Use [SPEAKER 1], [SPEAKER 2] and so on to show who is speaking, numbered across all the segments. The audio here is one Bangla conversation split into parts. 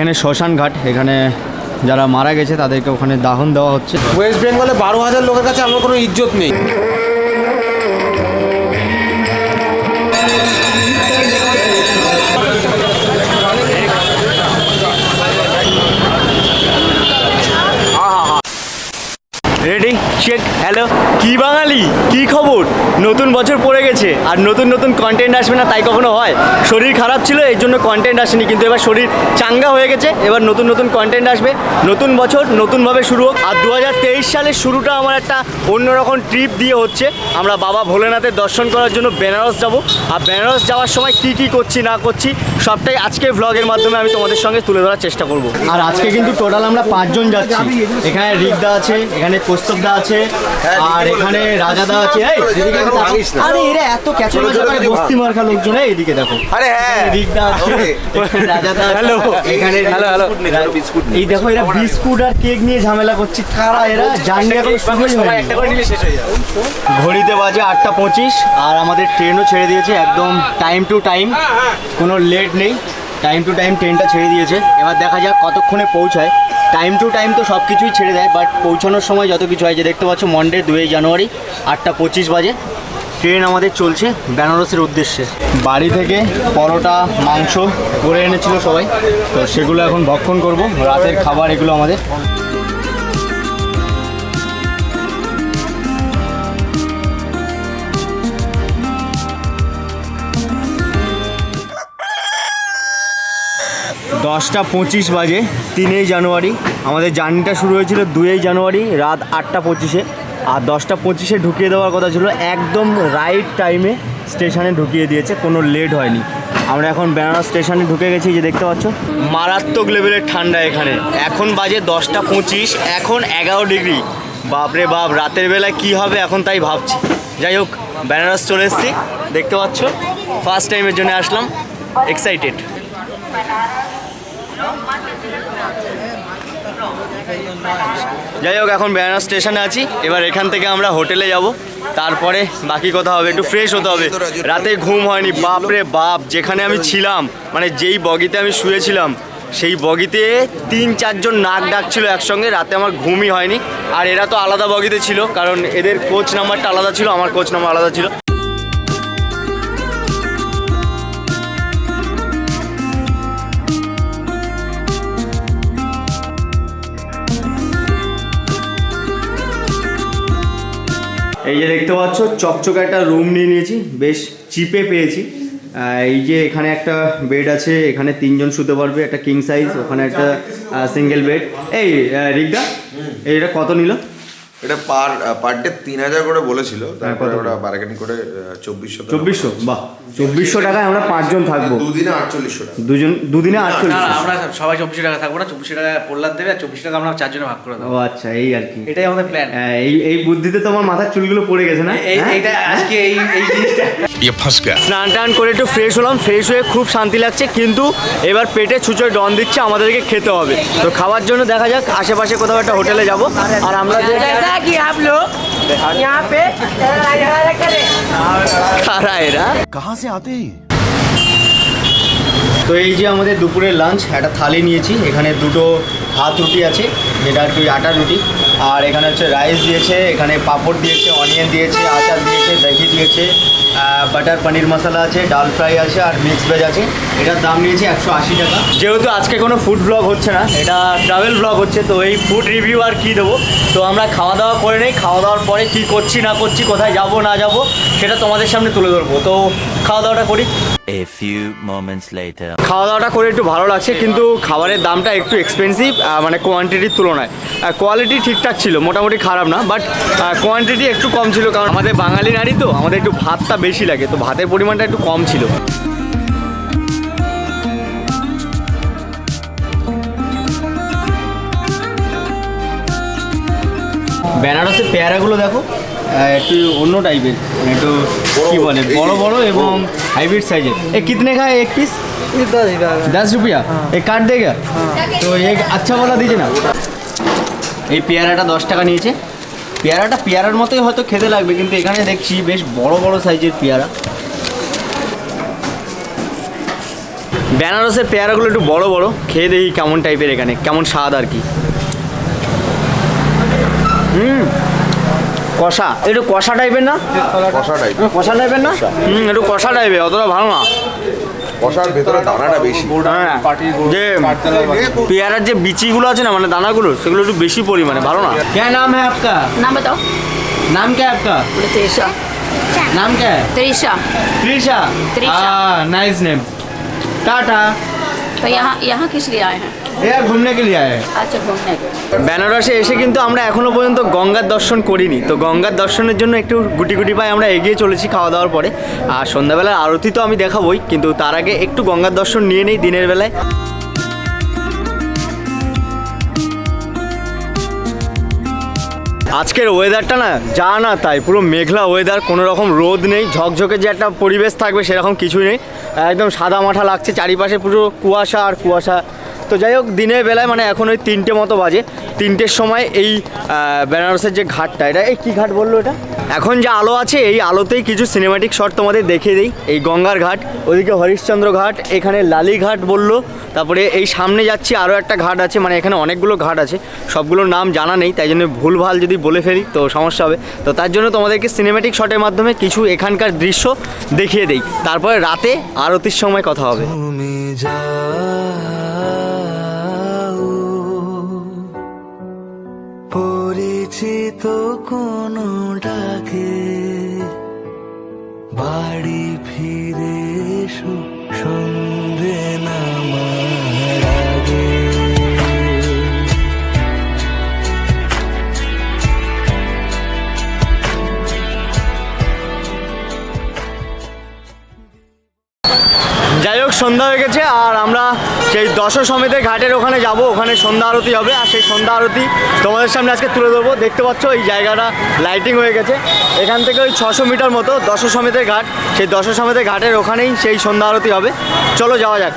[SPEAKER 1] এখানে শ্মশান ঘাট এখানে যারা মারা গেছে তাদেরকে ওখানে দাহন দেওয়া হচ্ছে।
[SPEAKER 2] ওয়েস্ট বেঙ্গলে বারো হাজার লোকের কাছে আমার কোনো ইজ্জত নেই।
[SPEAKER 1] রেডি চেক হ্যালো কি বাঙালি? কি খবর? নতুন বছর পড়ে গেছে আর নতুন নতুন কন্টেন্ট আসবে না তাই কখনো হয়? শরীর খারাপ ছিল এর জন্য কন্টেন্ট আসেনি কিন্তু এবার শরীর চাঙ্গা হয়ে গেছে এবার নতুন নতুন কন্টেন্ট আসবে। নতুন বছর নতুনভাবে শুরু হোক। আর দু হাজার তেইশ সালের শুরুটা আমার একটা অন্যরকম ট্রিপ দিয়ে হচ্ছে। আমরা বাবা ভোলেনাথের দর্শন করার জন্য বেনারস যাব। আর বেনারস যাওয়ার সময় কি কি করছি না করছি সবটাই আজকে ভ্লগের মাধ্যমে আমি তোমাদের সঙ্গে তুলে ধরার চেষ্টা করব। আর আজকে কিন্তু টোটাল আমরা পাঁচজন যাচ্ছি। এখানে রিকদা আছে এখানে কৌস্তবদা আছে আর এখানে রাজাদা আছে এই, এদিকে একটু তাকাও। আরে এরা এত বস্তি মার্কা লোকজন এই, এদিকে দেখো।
[SPEAKER 2] আরে হ্যাঁ।
[SPEAKER 1] রিকদা আছে। রাজাদা হ্যালো এখানে
[SPEAKER 2] হ্যালো হ্যালো
[SPEAKER 1] এই দেখো এরা বিস্কুট আর কেক নিয়ে ঝামেলা করছে। কারা এরা? জার্নি এখন শুরুই হয়নি। ঘড়িতে বাজে আটটা পঁচিশ আর আমাদের ট্রেনও ছেড়ে দিয়েছে একদম টাইম টু টাইম কোনো লেট নেই। টাইম টু টাইম ট্রেনটা ছেড়ে দিয়েছে। এবার দেখা যাক কতক্ষণে পৌঁছায়। টাইম টু টাইম তো সব কিছুই ছেড়ে দেয় বাট পৌঁছানোর সময় যত কিছু হয়, যে দেখতে পাচ্ছ মন্ডে দুই জানুয়ারি আটটা পঁচিশ বাজে। ট্রেন আমাদের চলছে বেনারসের উদ্দেশ্যে। বাড়ি থেকে পরোটা, মাংস করে এনেছিল সবাই। তো সেগুলো এখন ভক্ষণ করব। রাতের খাবার এগুলো আমাদের। দশটা পঁচিশ বাজে, তিনই জানুয়ারি। আমাদের জার্নিটা শুরু হয়েছিল দুই জানুয়ারি, রাত আটটা পঁচিশে। আর দশটা পঁচিশে ঢুকিয়ে দেওয়ার কথা ছিল, একদম রাইট টাইমে স্টেশনে ঢুকিয়ে দিয়েছে, কোনো লেট হয়নি। আমরা এখন বেনারস স্টেশনে ঢুকে গেছি যে দেখতে পাচ্ছ। মারাত্মক লেভেলের ঠান্ডা এখানে। এখন বাজে দশটা পঁচিশ, এখন এগারো ডিগ্রি বাপরে বাপ, রাতের বেলায় কি হবে এখন তাই ভাবছি। যাই হোক, বেনারস চলে এসেছি, দেখতে পাচ্ছ। ফার্স্ট টাইমের জন্য আসলাম এক্সাইটেড যাই হোক, এখন বেনারস স্টেশনে আছি। এবার এখান থেকে আমরা হোটেলে যাব। তারপরে বাকি কথা হবে, একটু ফ্রেশ হতে হবে। রাতে ঘুম হয়নি বাপ রে বাপ, যেখানে আমি ছিলাম মানে যেই বগিতে আমি শুয়েছিলাম, সেই বগিতে তিন চারজন নাক ডাকছিল একসঙ্গে, রাতে আমার ঘুমই হয়নি। আর এরা তো আলাদা বগিতে ছিল, কারণ এদের কোচ নাম্বারটা আলাদা ছিল, আমার কোচ নাম্বার আলাদা ছিল। এই যে দেখতে পাচ্ছ, চকচকে একটা রুম নিয়ে নিয়েছি, বেশ চিপে পেয়েছি। এই যে এখানে একটা বেড আছে, এখানে তিনজন শুতে পারবে, একটা কিং সাইজ ওখানে একটা সিঙ্গেল বেড এই রিগদা এইটা কত নিল?
[SPEAKER 3] এটা পার পার ডে তিন হাজার করে বলেছিল তারপরে
[SPEAKER 1] কত?
[SPEAKER 3] ওরা বার্গেন করে চব্বিশশো
[SPEAKER 1] চব্বিশশো? বাহ চব্বিশশো টাকায় আমরা পাঁচজন থাকব।
[SPEAKER 3] দুদিনে আটচল্লিশশো টাকা।
[SPEAKER 1] দুজন দুদিনে আটচল্লিশ
[SPEAKER 4] আমরা সবাই চব্বিশ টাকা থাকব না চব্বিশ টাকা পোল্লার দেবে আর চব্বিশ টাকা আমরা চারজনে ভাগ করে
[SPEAKER 1] ও
[SPEAKER 4] দেবো
[SPEAKER 1] আচ্ছা এই আর কি।
[SPEAKER 4] এটাই আমাদের প্ল্যান
[SPEAKER 1] এই এই বুদ্ধিতে তোমার মাথার চুলগুলো পড়ে গেছে না? হ্যাঁ?
[SPEAKER 4] এইটা আজকে এই এই জিনিসটা।
[SPEAKER 1] স্নান টান করে একটু ফ্রেশ হলাম ফ্রেশ হয়ে খুব শান্তি লাগছে কিন্তু এবার পেটে ছুঁচোয় ডন দিচ্ছে আমাদেরকে খেতে হবে। তো খাওয়ার জন্য দেখা যাক আশেপাশে কোথাও একটা হোটেলে যাব আর আমরা যে
[SPEAKER 5] जैसा कि आप लोग यहाँ पे करें
[SPEAKER 1] কারা এরা
[SPEAKER 6] कहाँ से आते हैं ये?
[SPEAKER 1] তো এই যে আমাদের দুপুরের লাঞ্চ একটা থালি নিয়েছি এখানে দুটো ভাত রুটি আছে যেটা আর কি আটার রুটি আর এখানে হচ্ছে রাইস দিয়েছে এখানে পাঁপড় দিয়েছে অনিয়ন দিয়েছে আচার দিয়েছে দহি দিয়েছে বাটার পনির মশলা আছে ডাল ফ্রাই আছে আর মিক্স ভেজ আছে। এটার দাম নিয়েছে একশো আশি টাকা। যেহেতু আজকে কোনো ফুড ব্লগ হচ্ছে না এটা ট্রাভেল ব্লগ হচ্ছে তো এই ফুড রিভিউ আর কি দেবো? তো আমরা খাওয়া দাওয়া করে নেই খাওয়া দাওয়ার পরে কি করছি না করছি কোথায় যাব না যাব সেটা তোমাদের সামনে তুলে ধরবো। তো খাওয়া দাওয়াটা করি।
[SPEAKER 7] A few moments later.
[SPEAKER 1] খাওয়া দাওয়াটা করে একটু ভালো লাগছে কিন্তু খাবারের দামটা একটু এক্সপেন্সিভ মানে কোয়ান্টিটির তুলনায়। কোয়ালিটি ঠিকঠাক ছিল মোটামুটি খারাপ না বাট কোয়ান্টিটি একটু কম ছিল কারণ আমাদের বাঙালি নারী তো আমাদের একটু ভাতটা বেশি লাগে তো ভাতের পরিমাণটা একটু কম ছিল বেনারসের পেয়ারাগুলো দেখো আহ, একটু অন্য টাইপের মানে একটু কি বলে বড় বড় এবং हाइब्रिड साइज है ये कितने का है एक पीस दस रुपया एक काट देगा तो एक अच्छा वाला दीजिए না এই পেয়ারাটা দশ টাকা নিয়েছে পেয়ারাটা পেয়ারার মতোই হয়তো খেতে লাগবে কিন্তু এখানে দেখছি বেশ বড় বড় সাইজের পেয়ারা। বেনারসের পেয়ারাগুলো একটু বড় বড় খেয়ে দেখি কেমন টাইপের এখানে কেমন স্বাদ আর কি। হুম কষা একটু কষা টাইপের না?
[SPEAKER 3] কষা টাইপ
[SPEAKER 1] কষা টাইপের না? হুম একটু কষা টাইপের অতটা ভালো না।
[SPEAKER 3] কষার ভেতরে দানাটা বেশি
[SPEAKER 1] হ্যাঁ যে পেয়ারার যে বিচিগুলো আছে না মানে দানাগুলো সেগুলো একটু বেশি পরিমাণে ভালো না क्या नाम है आपका
[SPEAKER 6] नाम बताओ
[SPEAKER 1] नाम क्या है आपका
[SPEAKER 6] बोले त्रिशा
[SPEAKER 1] नाम क्या है
[SPEAKER 6] Trisha
[SPEAKER 1] Trisha
[SPEAKER 6] Trisha.
[SPEAKER 1] Nice name tata
[SPEAKER 6] तो यहाँ यहाँ किस लिए आए हैं
[SPEAKER 1] এর ঘুরনে কে লিয়ে
[SPEAKER 6] আয়ে আচ্ছা ঘুরনে
[SPEAKER 1] বেনারসে এসে কিন্তু আমরা এখনও পর্যন্ত গঙ্গার দর্শন করিনি। তো গঙ্গার দর্শনের জন্য একটু গুটি গুটি পায়ে আমরা এগিয়ে চলেছি খাওয়া দাওয়ার পরে। আর সন্ধ্যাবেলার আরতি তো আমি দেখাবই কিন্তু তার আগে একটু গঙ্গার দর্শন নিয়ে নেই দিনের বেলায়। আজকের ওয়েদারটা না যা না তাই পুরো মেঘলা ওয়েদার কোনো রকম রোদ নেই ঝকঝকে যে একটা পরিবেশ থাকবে সেরকম কিছুই নেই। একদম সাদা মাঠা লাগছে চারিপাশে পুরো কুয়াশা আর কুয়াশা। তো যাই হোক, দিনের বেলায় মানে এখন ওই তিনটে মতো বাজে। তিনটের সময় এই বেনারসের যে ঘাটটা, এটা এই কী ঘাট বলল এটা? এখন যে আলো আছে, এই আলোতেই কিছু সিনেমাটিক শট তোমাদের দেখিয়ে দিই। এই গঙ্গার ঘাট, ওদিকে হরিশ্চন্দ্র ঘাট, এখানে লালি ঘাট বলল। তারপরে এই সামনে যাচ্ছি, আরও একটা ঘাট আছে মানে এখানে অনেকগুলো ঘাট আছে। সবগুলোর নাম জানা নেই, তাই জন্য ভুলভাল যদি বলে ফেলি, তো সমস্যা হবে। তো তার জন্য তোমাদেরকে সিনেমেটিক শটের মাধ্যমে কিছু এখানকার দৃশ্য দেখিয়ে দেই। তারপরে রাতে আরতির সময় কথা হবে।
[SPEAKER 8] পরিচিত কোনো ডাকে। বাড়ি ফিরে এসো সন্ধে
[SPEAKER 1] সন্ধ্যা হয়ে গেছে আর আমরা সেই দশ সমেতের ঘাটের ওখানে যাব। ওখানে সন্ধ্যা আরতি হবে আর সেই সন্ধ্যা আরতি তোমাদের সামনে আজকে তুলে ধরবো। দেখতে পাচ্ছ এই জায়গাটা লাইটিং হয়ে গেছে। এখান থেকে ওই ছশো মিটার মতো দশ সমেতের ঘাট। সেই দশ সমেতের ঘাটের ওখানেই সেই সন্ধ্যা আরতি হবে। চলো যাওয়া যাক।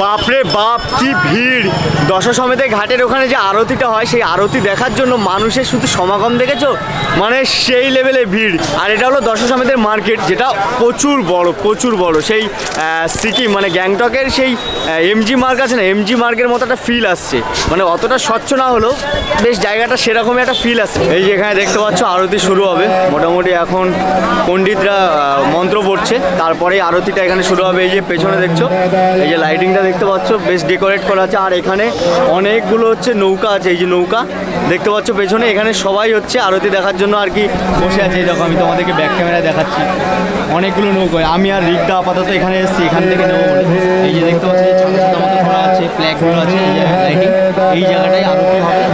[SPEAKER 1] বাপরে বাপ, কি ভিড়। দশ সমেতের ঘাটের ওখানে যে আরতিটা হয়, সেই আরতি দেখার জন্য মানুষের শুধু সমাগম দেখেছ? মানে সেই লেভেলে ভিড়। আর এটা হলো দশ সমেতের মার্কেট, যেটা প্রচুর বড় প্রচুর বড়। সেই সিকিম মানে গ্যাংটকের সেই এমজি মার্ক আছে না এমজি মার্কের মতো একটা ফিল আসছে। মানে অতটা স্বচ্ছ না হলেও বেশ জায়গাটা সেরকমই একটা ফিল আসছে। এই যে এখানে দেখতে পাচ্ছ, আরতি শুরু হবে। মোটামুটি এখন পণ্ডিতরা মন্ত্র পড়ছে। তারপরে আরতিটা এখানে শুরু হবে। এই যে পেছনে দেখছ, এই যে লাইটিংটা দেখতে পাচ্ছ, বেশ ডেকোরেট করা আছে। আর এখানে অনেকগুলো হচ্ছে নৌকা আছে, এই যে নৌকা, দেখতে পাচ্ছ পেছনে। এখানে সবাই হচ্ছে আরতি দেখার জন্য আর কি বসে আছে। এই আমি তোমাদেরকে ব্যাক ক্যামেরায় দেখাচ্ছি। অনেকগুলো নৌকা। আমি আর রিকদা আপাতত এখানে এসেছি, এখান থেকে নেব এই যে দেখতে পাচ্ছি আছে ফ্ল্যাগগুলো আছে, এই জায়গাটায় আরতি হবে।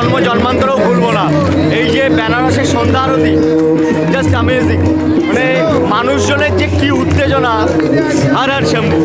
[SPEAKER 1] জন্ম, জন্মান্তরেও ভুলবো না। এই যে বেনারসের সন্ধ্যা আরতি জাস্ট অ্যামেজিং মানে মানুষজনের যে কি উত্তেজনা, আর আর শম্ভু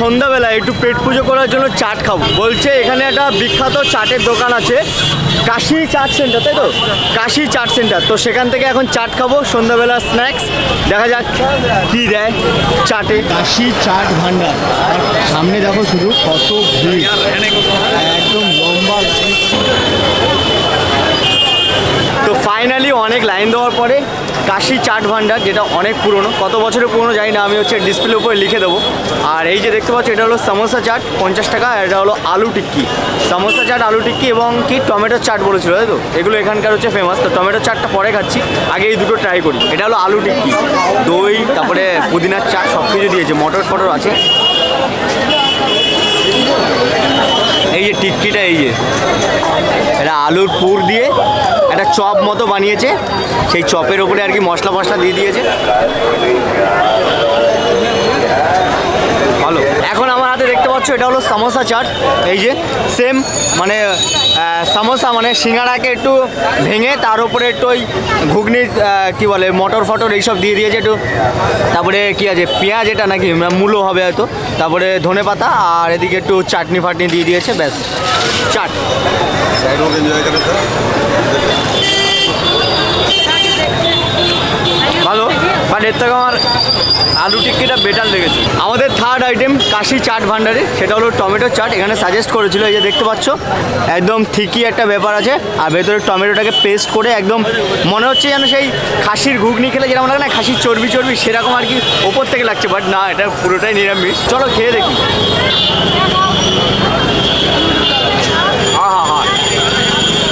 [SPEAKER 1] সন্ধ্যাবেলা একটু পেট পুজো করার জন্য চাট খাব। বলছে এখানে একটা বিখ্যাত চাটের দোকান আছে, কাশি চাট সেন্টার, তাই তো? কাশি চাট সেন্টার। তো সেখান থেকে এখন চাট খাব সন্ধ্যাবেলা স্ন্যাক্স দেখা যাক কি দেয় চাটে। কাশি চাট ভান্ডার। সামনে দেখো শুধু কত ভিড়। একদম লম্বা ফাইনালি অনেক লাইন দেওয়ার পরে কাশি চাট ভান্ডার, যেটা অনেক পুরনো, কত বছরের পুরনো জানি না, আমি হচ্ছে ডিসপ্লের উপরে লিখে দেবো। আর এই যে দেখতে পাচ্ছ, এটা হলো সামোসা চাট, পঞ্চাশ টাকা, আর এটা হলো আলু টিক্কি। সামোসা চাট, আলু টিক্কি এবং কি টমেটো চাট বলেছিল, তাই তো? এগুলো এখানকার হচ্ছে ফেমাস তো টমেটো চাটটা পরে খাচ্ছি, আগে এই দুটো ট্রাই করি। এটা হলো আলু টিক্কি, দই, তারপরে পুদিনার চাট সব কিছু দিয়েছে, মটর ফটর আছে। এই যে টিক্কিটা, এই যে। এটা আলুর পুর দিয়ে একটা চপ মতো বানিয়েছে। সেই চপের ওপরে আর কি মশলা মশলা দিয়ে দিয়েছে। ভালো। এখন আমার হাতে দেখতে পাচ্ছ, এটা হলো সামোসা চাট। এই যে সেম মানে সামোসা মানে সিঙ্গাড়াকে একটু ভেঙে তার উপরে একটু ওই ঘুগনি কি বলে, মটর ফটর এইসব দিয়ে দিয়েছে একটু। তারপরে কি আছে, পেঁয়াজ এটা নাকি মূলো হবে হয়তো। তারপরে ধনে পাতা আর এদিকে একটু চাটনি ফাটনি দিয়ে দিয়েছে, ব্যাস। চাট। এর থেকে আমার আলু টিক্কিটা বেটার লেগেছে। আমাদের থার্ড আইটেম কাশি চাট ভান্ডারে, সেটা হলো টমেটো চাট। এখানে সাজেস্ট করেছিল, এই যে দেখতে পাচ্ছ, একদম ঠিকই একটা ব্যাপার আছে। আর ভেতরে টমেটোটাকে পেস্ট করে একদম মনে হচ্ছে যেন সেই খাসির ঘুগনি খেলে যেরকম লাগে না, খাসির চর্বি চর্বি, সেরকম আর কি ওপর থেকে লাগছে। বাট না, এটা পুরোটাই নিরামিষ। চলো খেয়ে দেখি।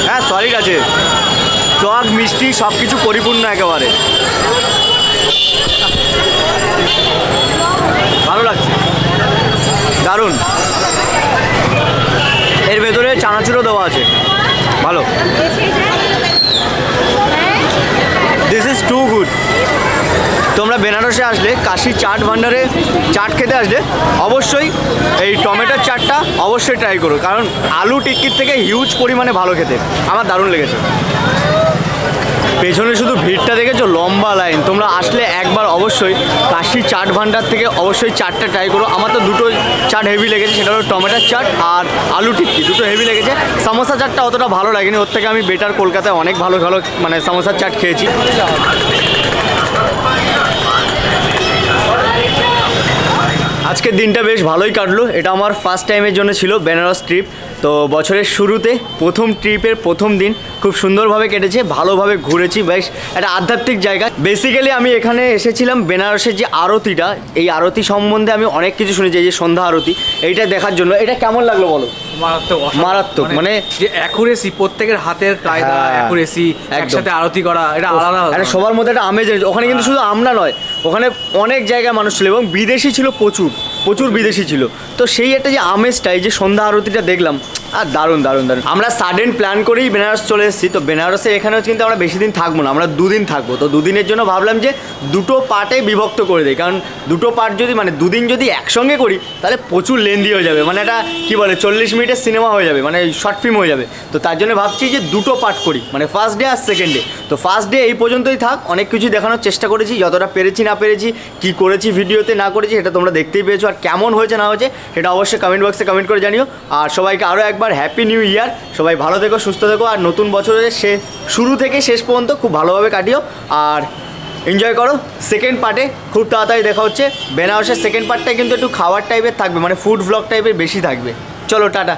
[SPEAKER 1] হ্যাঁ সলিড আছে। টক, মিষ্টি সব কিছু পরিপূর্ণ একেবারে ভালো লাগছে দারুণ। এর ভেতরে চানাচুরও দেওয়া আছে। ভালো। দিস ইজ টু গুড তোমরা বেনারসে আসলে কাশি চাট ভান্ডারে চাট খেতে আসলে অবশ্যই এই টমেটোর চাটটা অবশ্যই ট্রাই করো। কারণ আলু টিক্কির থেকে হিউজ পরিমাণে ভালো খেতে। আমার দারুণ লেগেছে। পেছনে শুধু ভিড়টা দেখেছ, লম্বা লাইন তোমরা আসলে একবার অবশ্যই কাশি চাট ভান্ডার থেকে অবশ্যই চাটটা ট্রাই করো। আমার তো দুটো চাট হেভি লেগেছে, সেটা হলো টমেটোর চাট আর আলু টিক্কি, দুটো হেভি লেগেছে। সামোসা চাটটা অতটা ভালো লাগেনি, ওর থেকে আমি বেটার কলকাতায় অনেক ভালো ভালো মানে সামোসার চাট খেয়েছি। আজকের দিনটা বেশ ভালোই কাটলো, এটা আমার ফার্স্ট টাইমের জন্য ছিল বেনারস ট্রিপ তো বছরের শুরুতে প্রথম ট্রিপের প্রথম দিন খুব সুন্দরভাবে কেটেছে ভালোভাবে ঘুরেছি বেশ একটা আধ্যাত্মিক জায়গা। বেসিক্যালি আমি এখানে এসেছিলাম বেনারসের যে আরতিটা এই আরতি সম্বন্ধে আমি অনেক কিছু শুনেছি এই যে সন্ধ্যা আরতি এইটা দেখার জন্য। এটা কেমন লাগল বলো?
[SPEAKER 4] মারাত্মক
[SPEAKER 1] মারাত্মক, মানে-
[SPEAKER 4] যে অ্যাকুরেসি প্রত্যেকের হাতের কায়দা
[SPEAKER 1] হ্যাঁ,
[SPEAKER 4] অ্যাকুরেসি একসাথে আরতি করা এটা আলাদা
[SPEAKER 1] একটা সবার মধ্যে একটা আমেজ। ওখানে কিন্তু শুধু আমরা নয় ওখানে অনেক জায়গায় মানুষ ছিল এবং বিদেশি ছিল প্রচুর। প্রচুর বিদেশি ছিল। তো সেই একটা যে আমেজটা এই যে সন্ধ্যা আরতিটা দেখলাম আর দারুণ দারুণ দারুণ। আমরা সাডেন প্ল্যান করেই বেনারস চলে এসেছি, তো বেনারসে এখানেও কিন্তু আমরা বেশি দিন থাকব না, আমরা দুদিন থাকব। তো দুদিনের জন্য ভাবলাম যে দুটো পার্টে বিভক্ত করে দিই, কারণ দুটো পার্ট যদি মানে দুদিন যদি একসঙ্গে করি, তাহলে প্রচুর লেন্দি হয়ে যাবে মানে একটা, কী বলে, চল্লিশ মিনিটের সিনেমা হয়ে যাবে মানে শর্ট ফিল্ম হয়ে যাবে। তো তার জন্য ভাবছি যে দুটো পার্ট করি মানে ফার্স্ট ডে আর সেকেন্ড ডে তো ফার্স্ট ডে এই পর্যন্তই থাক, অনেক কিছু দেখানোর চেষ্টা করেছি, যতটা পেরেছি না পেরেছি, কি করেছি ভিডিওতে না করেছি সেটা তোমরা দেখতেই পেয়েছ, আর কেমন হয়েছে না হয়েছে সেটা অবশ্যই কমেন্ট বক্সে কমেন্ট করে জানিও। আর সবাইকে আরও একবার হ্যাপি নিউ ইয়ার সবাই ভালো থেকো, সুস্থ থেকো, আর নতুন বছরের সে, শুরু থেকে শেষ পর্যন্ত খুব ভালোভাবে কাটিও। আর এনজয় করো। সেকেন্ড পার্টে খুব তাড়াতাড়ি দেখা হচ্ছে। বেনারসের সেকেন্ড পার্টটাই কিন্তু একটু খাবার টাইপের থাকবে মানে ফুড ব্লগ টাইপের বেশি থাকবে। চলো, টাটা।